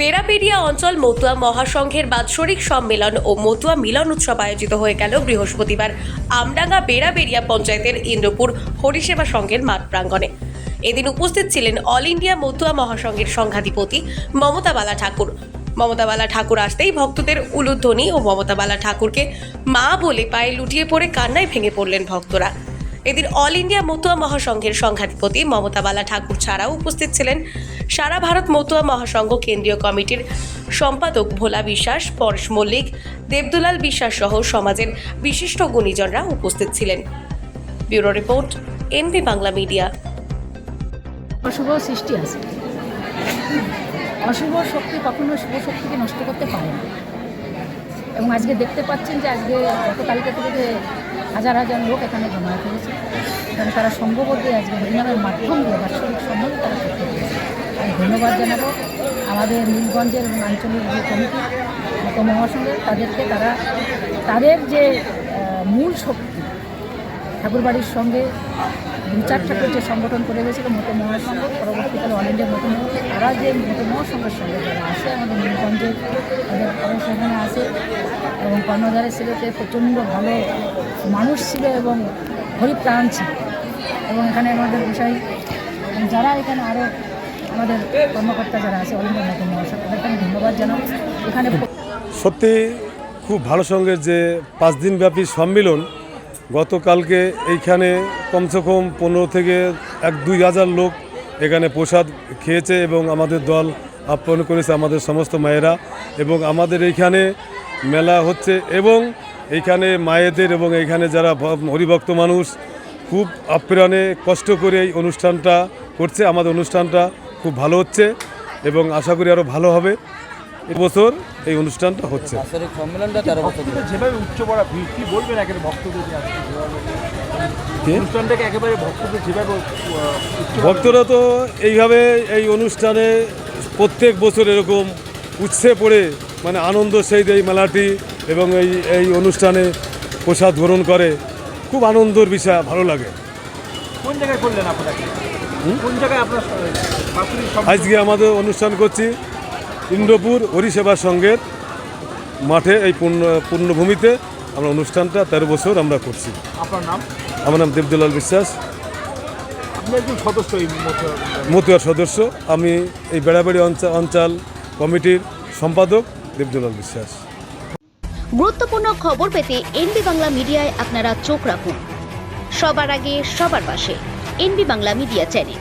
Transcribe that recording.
বেড়াবেড়িয়া অঞ্চল মতুয়া মহাসংঘের বাৎসরিক সম্মেলন ও মতুয়া মিলন উৎসব আয়োজিত হয়ে গেল বৃহস্পতিবার। আমডাঙ্গা বেড়াবেড়িয়া পঞ্চায়েতের ইন্দ্রপুর হরিসেবা সংঘের মাঠ প্রাঙ্গণে। এদিন উপস্থিত ছিলেন অল ইন্ডিয়া মতুয়া মহাসংঘের সংঘাধিপতি মমতা বালা ঠাকুর। মমতা বালা ঠাকুর আসতেই ভক্তদের উলুধ্বনি ও মমতা বালা ঠাকুরকে মা বলে পায়ে লুটিয়ে পড়ে কান্নায় ভেঙে পড়লেন ভক্তরা। এদিন অল ইন্ডিয়া মতুয়া মহাসংঘের সংঘাধিপতি মমতা বালা ঠাকুর ছাড়াও উপস্থিত ছিলেন সারা ভারত মতুয়া মহাসংঘ কেন্দ্রীয় কমিটির সম্পাদক ভোলা বিশ্বাস, পরশ মল্লিক, দেবদুলাল বিশ্বাস সহ সমাজের বিশিষ্ট গুণীজনরা উপস্থিত ছিলেন। Bureau report NP Bangla media. অশুভ সৃষ্টি আছে। অশুভ শক্তি কখনো শুভ শক্তিকে নষ্ট করতে পারে না। এবং আজকে দেখতে পাচ্ছেন যে আজকে গতকালকে থেকে হাজার হাজার লোক এখানে জমা করেছে এবং তারা সম্ভবত আজকে হরিনামের মাধ্যম দিয়ে বাৎসরিক সম্মান তারা করতে পেরেছে। আমি ধন্যবাদ জানাব আমাদের নীলগঞ্জের এবং আঞ্চলিক যে কমিটি মহাসংঘের তাদেরকে তারা, তাদের যে মূল শক্তি ঠাকুরবাড়ির সঙ্গে বিচার ঠাকুর যে সংগঠন করে গেছিল, মতো মহাসংঘ, পরবর্তীকালে অল ইন্ডিয়া মতো তারা যে মতো মহাসংঘের সঙ্গে যারা আসে, আমাদের নীলগঞ্জে তাদের সেখানে আসে, এবং কর্ণধারের ছেলেতে প্রচণ্ড ভালো মানুষ ছিল এবং হরিপ্রাণ ছিল। এবং এখানে আমাদের বিষয় যারা এখানে আরও আমাদের কর্মকর্তা যারা আছে অল ইন্ডিয়া মতো মহাসংঘ, তাদেরকে আমি ধন্যবাদ জানাব। এখানে সত্যি, খুব ভালো সঙ্গে যে পাঁচ দিনব্যাপী সম্মেলন গতকালকে এইখানে কমসে কম পনেরো থেকে এক দুই হাজার লোক এখানে প্রসাদ খেয়েছে এবং আমাদের দল আপ্যায়ন করেছে আমাদের সমস্ত মায়েরা এবং আমাদের এইখানে মেলা হচ্ছে এবং এইখানে মায়েদের এবং এইখানে যারা হরিভক্ত মানুষ খুব আপ্রাণে কষ্ট করে এই অনুষ্ঠানটা করছে। আমাদের অনুষ্ঠানটা খুব ভালো হচ্ছে এবং আশা করি আরও ভালো হবে। এবছর এই অনুষ্ঠানটা হচ্ছে। বাৎসরিক সম্মেলনটা তেরো বছর যেভাবে উচ্চ পড়া ভিড় কি বলবেন একেবারে ভক্তদের? অনুষ্ঠানটাকে একেবারে ভক্তদের যেভাবে ভক্তরা তো এইভাবে এই অনুষ্ঠানে প্রত্যেক বছর এরকম উৎসে পড়ে মানে আনন্দ সেই এই মেলাটি এবং এই এই অনুষ্ঠানে প্রসাদ গ্রহণ করে। খুব আনন্দর বিষয় ভালো লাগে। কোন জায়গায় করলেন আপনাকে কোন জায়গায় আপনার আজকে আমাদের অনুষ্ঠান করছি ইন্দ্রপুর হরিসেবা সংঘের মাঠে এই পূর্ণ পূর্ণভূমিতে আমরা অনুষ্ঠানটা তেরো বছর আমরা করছি। আপনার নাম? আমার নাম দেবদুলাল বিশ্বাস। একজন সদস্য এই মতো মতুয়ার সদস্য। আমি এই বেড়াবেড়ি অঞ্চল অঞ্চল কমিটির সম্পাদক দেবদুলাল বিশ্বাস। গুরুত্বপূর্ণ খবর পেতে এনবি বাংলা মিডিয়ায় আপনারা চোখ রাখুন। সবার আগে সবার পাশে এনবি বাংলা মিডিয়া চ্যানেল।